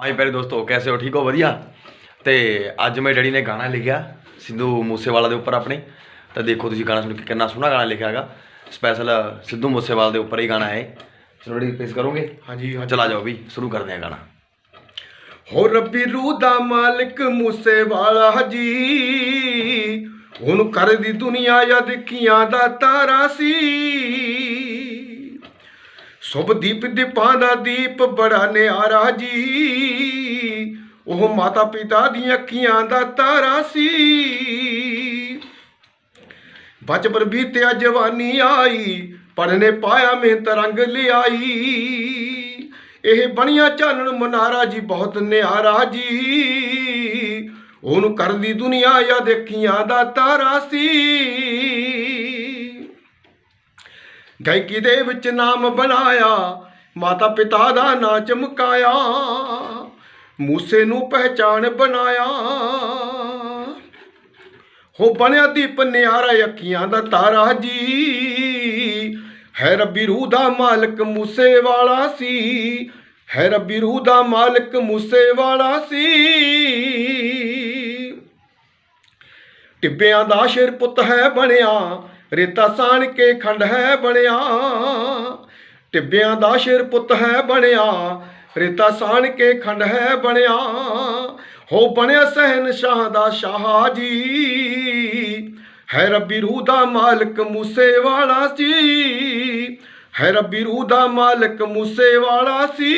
ਹਾਂਜੀ ਪਿਆਰੇ ਦੋਸਤੋ ਕੈਸੇ ਹੋ? ਠੀਕ ਹੋ? ਵਧੀਆ? ਤੇ ਅੱਜ ਮੇਰੇ ਡੈਡੀ ਨੇ ਗਾਣਾ ਲਿਖਿਆ ਸਿੱਧੂ ਮੂਸੇਵਾਲਾ ਦੇ ਉੱਪਰ ਆਪਣੇ। ਤਾਂ ਦੇਖੋ ਤੁਸੀਂ ਗਾਣਾ ਸੁਣ ਕੇ ਕਿੰਨਾ ਸੋਹਣਾ ਗਾਣਾ ਲਿਖਿਆ ਹੈਗਾ। ਸਪੈਸ਼ਲ ਸਿੱਧੂ ਮੂਸੇਵਾਲਾ ਦੇ ਉੱਪਰ ਹੀ ਗਾਣਾ ਹੈ। ਚਲੋ ਡੈਡੀ ਪੇਸ਼ ਕਰੋਗੇ? ਹਾਂਜੀ ਹਾਂਜੀ। ਚਲਾ ਜਾਓ ਵੀ ਸ਼ੁਰੂ ਕਰਦੇ ਹਾਂ ਗਾਣਾ। ਹੋ ਰੱਬੀ ਰੂਹ ਦਾ ਮਾਲਕ ਮੂਸੇ ਵਾਲਾ ਜੀ ਉਹਨੂੰ ਕਰਦੀ ਦੁਨੀਆ ਜਾਂ ਦੇਖੀਆਂ ਦਾ ਤਾਰਾ ਸੀ। ਸੁਭ ਦੀਪ ਦੀਪਾਂ ਦਾ ਦੀਪ ਬੜਾ ਨਿਆਰਾ ਜੀ। ਉਹ ਮਾਤਾ ਪਿਤਾ ਦੀਆਂ ਅੱਖੀਆਂ ਦਾ ਤਾਰਾ ਸੀ। ਬਚਪਨ ਬੀਤਿਆ, ਜਵਾਨੀ ਆਈ ਪੜਨੇ ਪਾਇਆ ਮੈਂ ਤਰੰਗ ਲਿਆਈ। ਇਹ ਬਣਿਆ ਚਾਨਣ ਮਨਾਰਾ ਜੀ, ਬਹੁਤ ਨਿਆਰਾ ਜੀ। ਉਹਨੂੰ ਕਰਦੀ ਦੁਨੀਆ ਆ ਦੇਖੀਆਂ ਦਾ ਤਾਰਾ ਸੀ। ਗਾਇਕੀ ਦੇ ਵਿੱਚ ਨਾਮ ਬਣਾਇਆ, ਮਾਤਾ ਪਿਤਾ ਦਾ ਨਾਂ ਚਮਕਾਇਆ, ਮੂਸੇ ਨੂੰ ਪਹਿਚਾਨ ਬਣਾਇਆ। ਹੋ ਬਣਿਆ ਦੀਪ ਨਿਆਰਾ ਅੱਖੀਆਂ ਦਾ ਤਾਰਾ ਜੀ, ਹੈ ਰੱਬੀ ਰੂਹ ਦਾ ਮਾਲਕ ਮੂਸੇ ਵਾਲਾ ਸੀ, ਹੈ ਰੱਬੀ ਰੂਹ ਦਾ ਮਾਲਕ ਮੂਸੇ ਵਾਲਾ ਸੀ। ਟਿੱਬਿਆਂ ਦਾ ਸ਼ੇਰ ਪੁੱਤ ਹੈ ਬਣਿਆ ਰੇਤਾ ਸਾਣ ਕੇ ਖੰਡ ਹੈ ਬਣਿਆ, ਟਿੱਬਿਆਂ ਦਾ ਸ਼ੇਰ ਪੁੱਤ ਹੈ ਬਣਿਆ, ਰੇਤਾ ਸਾਣ ਕੇ ਖੰਡ ਹੈ ਬਣਿਆ, ਹੋ ਬਣਿਆ ਸਹਿਨ ਸ਼ਾਹ ਦਾ ਸ਼ਾਹ ਜੀ। ਹੈ ਰੱਬੀ ਰੂਹ ਦਾ ਮਾਲਕ ਮੂਸੇ ਵਾਲਾ ਸੀ, ਹੈ ਰੱਬੀ ਰੂਹ ਦਾ ਮਾਲਕ ਮੂਸੇ ਵਾਲਾ ਸੀ।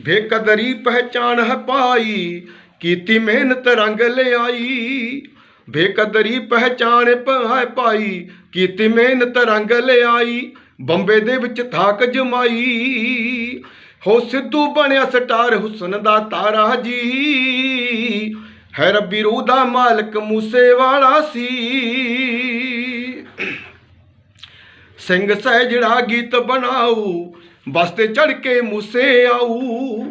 ਬੇਕਦਰੀ ਪਹਿਚਾਨ ਹੈ ਪਾਈ ਕੀਤੀ ਮਿਹਨਤ ਰੰਗ ਲਿਆਈ। ਬੇਕਦਰੀ ਪਹਿਚਾਣ ਹੈ ਪਾਈ। ਕੀਤੀ ਮਿਹਨਤ ਰੰਗ ਲਿਆਈ। ਬੰਬੇ ਦੇ ਵਿੱਚ ਥਾਕ ਜਮਾਈ। ਹੋ ਸਿੱਧੂ ਬਣਿਆ ਸਟਾਰ ਹੁਸਨ ਦਾ ਤਾਰਾ ਜੀ। ਹੈ ਰੱਬੀ ਰੂਹ ਦਾ ਮਾਲਕ ਮੂਸੇ ਵਾਲਾ ਸੀ। ਸਿੰਘ ਸਹਿਜੜਾ ਗੀਤ ਬਣਾਊ। ਬਸ ਤੇ ਚੜ ਕੇ ਮੂਸੇ ਆਊ।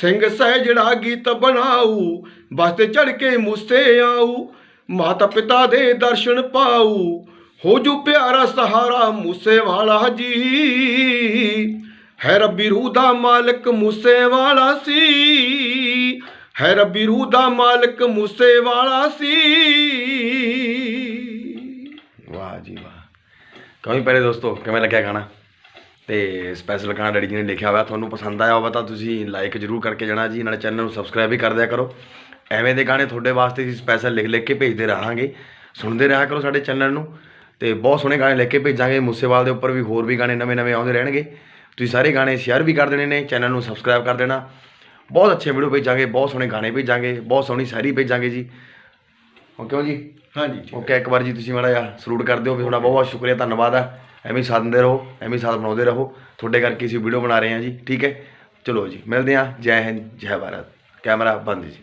ਸਿੰਘ ਸਹਿਜੜਾ ਗੀਤ ਬਣਾਊ, ਬਸ ਤੇ ਚੜ ਕੇ ਮੂਸੇ ਆਊ, ਮਾਤਾ ਪਿਤਾ ਦੇ ਦਰਸ਼ਨ ਪਾਊ, ਹੋ ਜੂ ਪਿਆਰਾ ਸਹਾਰਾ ਮੂਸੇ ਵਾਲਾ ਜੀ। ਹੈ ਰੱਬੀ ਰੂਹ ਦਾ ਮਾਲਕ ਮੂਸੇ ਵਾਲਾ ਸੀ, ਹੈ ਰੱਬੀ ਰੂਹ ਦਾ ਮਾਲਕ ਮੂਸੇ ਵਾਲਾ ਸੀ। ਵਾਹ ਜੀ ਵਾਹ। ਕਮੀ ਪਿਆਰੇ ਦੋਸਤੋ, ਕਿਵੇਂ ਲੱਗਿਆ ਗਾਣਾ? ਤੇ ਸਪੈਸ਼ਲ ਗਾਣਾ ਡੈਡੀ ਜੀ ਨੇ ਲਿਖਿਆ ਹੋਇਆ ਤੁਹਾਨੂੰ ਪਸੰਦ ਆਇਆ ਹੋਵੇ ਤਾਂ ਤੁਸੀਂ ਲਾਈਕ ਜਰੂਰ ਕਰਕੇ ਜਾਣਾ ਜੀ ਨਾਲੇ ਚੈਨਲ ਨੂੰ ਸਬਸਕ੍ਰਾਈਬ ਵੀ ਕਰ ਦਿਆ ਕਰੋ। ਐਵੇਂ ਦੇ ਗਾਣੇ ਤੁਹਾਡੇ ਵਾਸਤੇ ਅਸੀਂ ਸਪੈਸ਼ਲ ਲਿਖ ਲਿਖ ਕੇ ਭੇਜਦੇ ਰਹਾਂਗੇ ਸੁਣਦੇ ਰਿਹਾ ਕਰੋ ਸਾਡੇ ਚੈਨਲ ਨੂੰ ਤੇ ਬਹੁਤ ਸੋਹਣੇ ਗਾਣੇ ਲਿਖ ਕੇ ਭੇਜਾਂਗੇ ਮੂਸੇਵਾਲ ਦੇ ਉੱਪਰ ਵੀ ਹੋਰ ਵੀ ਗਾਣੇ ਨਵੇਂ ਨਵੇਂ ਆਉਂਦੇ ਰਹਿਣਗੇ। ਤੁਸੀਂ ਸਾਰੇ ਗਾਣੇ ਸ਼ੇਅਰ ਵੀ ਕਰ ਦੇਣੇ ਨੇ ਚੈਨਲ ਨੂੰ ਸਬਸਕ੍ਰਾਈਬ ਕਰ ਦੇਣਾ। ਬਹੁਤ ਅੱਛੇ ਵੀਡੀਓ ਭੇਜਾਂਗੇ ਬਹੁਤ ਸੋਹਣੇ ਗਾਣੇ ਭੇਜਾਂਗੇ ਬਹੁਤ ਸੋਹਣੀ ਸ਼ਾਇਰੀ ਭੇਜਾਂਗੇ ਜੀ। ਓਕੇ ਹੋ ਜੀ? ਹਾਂਜੀ। ਓਕੇ ਇੱਕ ਵਾਰ ਜੀ ਤੁਸੀਂ ਮਾੜਾ ਜਿਹਾ ਸਲੂਟ ਕਰ ਦਿਓ ਵੀ ਤੁਹਾਡਾ ਬਹੁਤ ਬਹੁਤ ਸ਼ੁਕਰੀਆ ਧੰਨਵਾਦ ਆ। ਐਵੇਂ ਹੀ ਸਾਥ ਦਿੰਦੇ ਰਹੋ, ਐਵੇਂ ਸਾਥ ਬਣਾਉਂਦੇ ਰਹੋ। ਤੁਹਾਡੇ ਕਰਕੇ ਅਸੀਂ ਵੀਡੀਓ ਬਣਾ ਰਹੇ ਹਾਂ ਜੀ, ਠੀਕ ਹੈ? ਚਲੋ ਜੀ, ਮਿਲਦੇ ਹਾਂ। ਜੈ ਹਿੰਦ, ਜੈ ਭਾਰਤ। ਕੈਮਰਾ ਬੰਦ ਜੀ।